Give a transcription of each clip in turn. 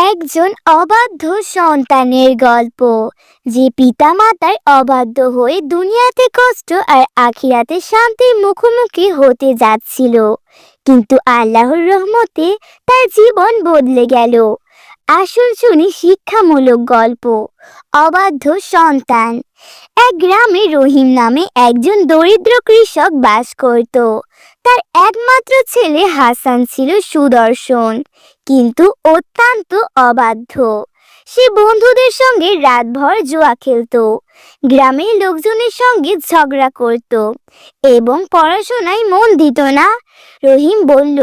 একজন অবাধ্য সন্তানের গল্প, যে পিতামাতার অবাধ্য হয়ে দুনিয়াতে কষ্ট আর আখিরাতে শান্তির মুখোমুখি হতে যাচ্ছিল। কিন্তু আল্লাহর রহমতে তার জীবন বদলে গেল। আসল শুনি শিক্ষামূলক গল্প, অবাধ্য সন্তান। এক গ্রামে রহিম নামে একজন দরিদ্র কৃষক বাস করত। তার একমাত্র ছেলে হাসান ছিল সুদর্শন, কিন্তু অত্যন্ত অবাধ্য। সে বন্ধুদের সঙ্গে রাতভর জুয়া খেলতো, গ্রামের লোকজনের সঙ্গে ঝগড়া করত এবং পড়াশোনায় মন দিত না। রহিম বলল,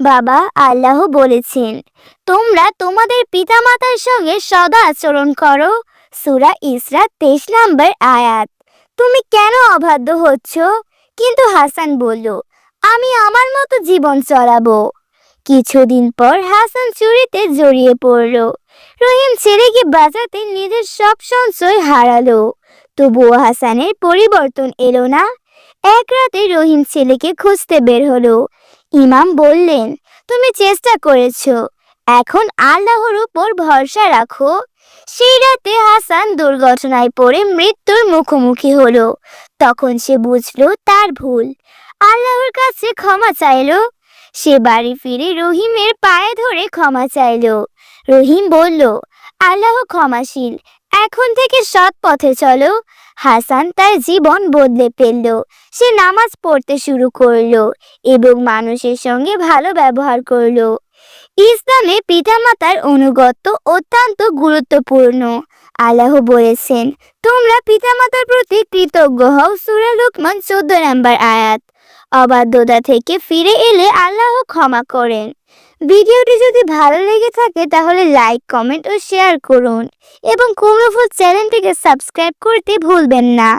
বাবা, আল্লাহ বলেছেন, তোমরা তোমাদের পিতামাতার সঙ্গে সদা আচরণ করো। সুরা ইসরা তেইশ নম্বর আয়াত। তুমি কেন অবাধ্য হচ্ছ? কিন্তু হাসান বলল, আমি আমার মতো জীবন চলাবো। কিছুদিন পর হাসান চুরিতে জড়িয়ে পড়ল। রহিম ছেলেকে বাঁচাতে নিজের সব সঞ্চয় হারালো। তবুও হাসানের পরিবর্তন এলো না। এক রাতে রহিম ছেলেকে খুঁজতে বের হলো। ইমাম বললেন, তুমি চেষ্টা করেছ এখন আল্লাহর উপর ভরসা রাখো। সেই রাতে হাসান দুর্ঘটনায় পড়ে মৃত্যুর মুখোমুখি হলো। তখন সে বুঝলো তার ভুল। আল্লাহর কাছে ক্ষমা চাইলো। সে বাড়ি ফিরে রহিমের পায়ে ধরে ক্ষমা চাইল। রহিম বলল, আল্লাহ ক্ষমাশীল, এখন থেকে সৎ পথে চলো। হাসান তার জীবন বদলে ফেলল। সে নামাজ পড়তে শুরু করল এবং মানুষের সঙ্গে ভালো ব্যবহার করল। ইসলামে পিতামাতার অনুগত্য অত্যন্ত গুরুত্বপূর্ণ। আল্লাহ বলেছেন, তোমরা পিতামাতার প্রতি কৃতজ্ঞ হও। সুরা লুকমান চোদ্দ নম্বর আয়াত। অবাধ্যতা থেকে ফিরে এলে আল্লাহ ক্ষমা করেন। ভিডিওটি যদি ভালো লেগে থাকে, তাহলে লাইক, কমেন্ট ও শেয়ার করুন এবং কুমড়োফুল চ্যানেলটিকে সাবস্ক্রাইব করতে ভুলবেন না।